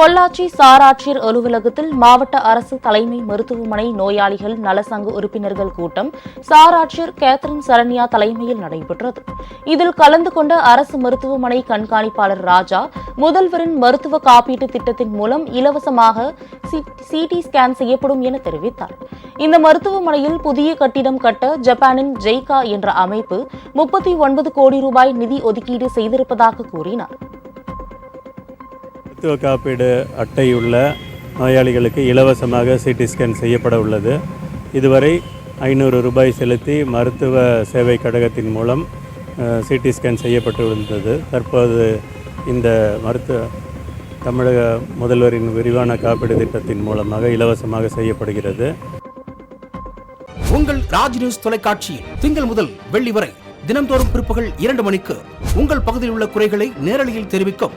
பொள்ளாச்சி சாராட்சியர் அலுவலகத்தில் மாவட்ட அரசு தலைமை மருத்துவமனை நோயாளிகள் நலசங்க உறுப்பினர்கள் கூட்டம் சாராட்சியர் கேத்ரின் சரண்யா தலைமையில் நடைபெற்றது. இதில் கலந்து கொண்ட அரசு மருத்துவமனை கண்காணிப்பாளர் ராஜா முதல்வரின் மருத்துவ காப்பீட்டு திட்டத்தின் மூலம் இலவசமாக சிடி ஸ்கேன் செய்யப்படும் என தெரிவித்தார். இந்த மருத்துவமனையில் புதிய கட்டிடம் கட்ட ஜப்பானின் ஜெய்கா என்ற அமைப்பு முப்பத்தி ஒன்பது கோடி ரூபாய் நிதி ஒதுக்கீடு செய்திருப்பதாக கூறினார். மருத்துவ காப்பீடு அட்டையுள்ள நோயாளிகளுக்கு இலவசமாக சிடி ஸ்கேன் செய்யப்பட உள்ளது. இதுவரை ஐநூறு ரூபாய் செலுத்தி மருத்துவ சேவை கழகத்தின் மூலம் சிடி ஸ்கேன் செய்யப்பட்டு வந்தது தற்போது இந்த மருத்துவ தமிழக முதல்வரின் விரிவான காப்பீடு திட்டத்தின் மூலமாக இலவசமாக செய்யப்படுகிறது. உங்கள் ராஜ் நியூஸ் தொலைக்காட்சியில் திங்கள் முதல் வெள்ளி வரை தினம்தோறும் பிற்பகல் இரண்டு மணிக்கு உங்கள் பகுதியில் உள்ள குறைகளை நேரலையில் தெரிவிக்கும்